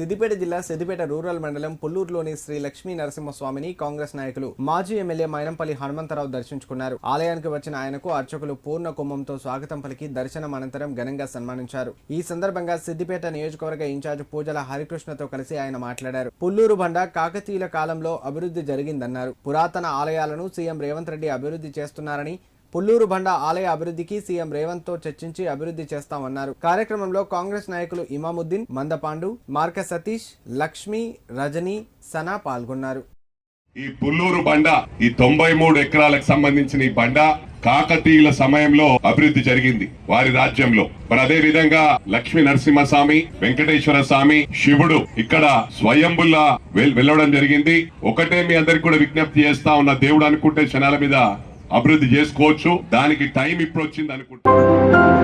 సిద్దిపేట జిల్లా సిద్దిపేట రూరల్ మండలం పుల్లూరులోని శ్రీ లక్ష్మీ నరసింహస్వామిని కాంగ్రెస్ నాయకులు మాజీ ఎమ్మెల్యే మైనంపల్లి హనుమంతరావు దర్శించుకున్నారు. ఆలయానికి వచ్చిన ఆయనకు అర్చకులు పూర్ణ కుంభంతో స్వాగతం పలికి దర్శనం అనంతరం ఘనంగా సన్మానించారు. ఈ సందర్భంగా సిద్దిపేట నియోజకవర్గ ఇన్ఛార్జ్ పూజల హరికృష్ణతో కలిసి ఆయన మాట్లాడారు. పుల్లూరు బండ కాకతీయుల కాలంలో అభివృద్ధి జరిగిందన్నారు. పురాతన ఆలయాలను సీఎం రేవంత్ రెడ్డి అభివృద్ధి చేస్తున్నారని పుల్లూరు బండ ఆలయ అభివృద్ధికి సీఎం రేవంత్తో చర్చించి అభివృద్ధి చేస్తామన్నారు. కార్యక్రమంలో కాంగ్రెస్ నాయకులు ఇమాముద్దీన్ మందపాండు మార్క సతీష్ లక్ష్మి రజని సనా పాల్గొన్నారు. ఈ పుల్లూరు బండ ఈ తొంభై మూడు ఎకరాలకు సంబంధించిన ఈ బండ కాకతీయుల సమయంలో అభివృద్ధి జరిగింది వారి రాజ్యంలో. మరి అదే విధంగా లక్ష్మీ నరసింహస్వామి వెంకటేశ్వర స్వామి శివుడు ఇక్కడ స్వయంబుల్లా వెల్- వెళ్ళడం జరిగింది. ఒకటే మీ అందరికి కూడా విజ్ఞప్తి చేస్తా ఉన్న దేవుడు అనుకుంటే క్షణాల మీద అభివృద్ధి చేసుకోవచ్చు. దానికి టైం ఇప్పుడు వచ్చింది అనుకుంటా